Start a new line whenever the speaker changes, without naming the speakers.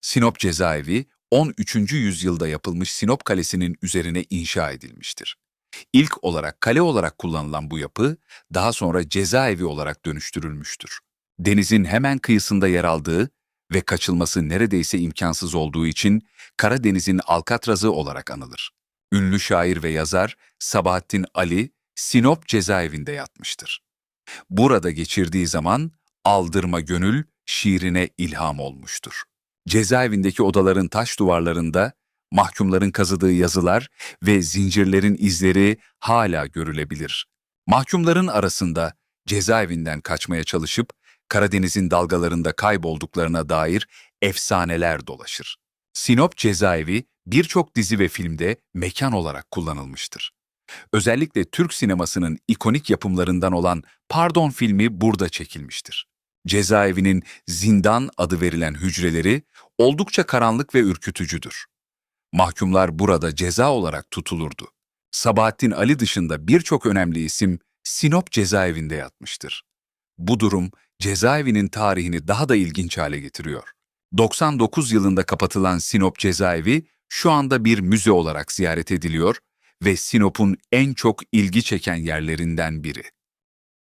Sinop Cezaevi 13. yüzyılda yapılmış Sinop Kalesi'nin üzerine inşa edilmiştir. İlk olarak kale olarak kullanılan bu yapı daha sonra cezaevi olarak dönüştürülmüştür. Denizin hemen kıyısında yer aldığı ve kaçılması neredeyse imkansız olduğu için Karadeniz'in Alkatrazı olarak anılır. Ünlü şair ve yazar Sabahattin Ali Sinop cezaevinde yatmıştır. Burada geçirdiği zaman Aldırma Gönül şiirine ilham olmuştur. Cezaevindeki odaların taş duvarlarında mahkumların kazıdığı yazılar ve zincirlerin izleri hala görülebilir. Mahkumların arasında cezaevinden kaçmaya çalışıp Karadeniz'in dalgalarında kaybolduklarına dair efsaneler dolaşır. Sinop cezaevi birçok dizi ve filmde mekan olarak kullanılmıştır. Özellikle Türk sinemasının ikonik yapımlarından olan Pardon filmi burada çekilmiştir. Cezaevinin zindan adı verilen hücreleri oldukça karanlık ve ürkütücüdür. Mahkumlar burada ceza olarak tutulurdu. Sabahattin Ali dışında birçok önemli isim Sinop cezaevinde yatmıştır. Bu durum cezaevinin tarihini daha da ilginç hale getiriyor. 99 yılında kapatılan Sinop cezaevi şu anda bir müze olarak ziyaret ediliyor ve Sinop'un en çok ilgi çeken yerlerinden biri.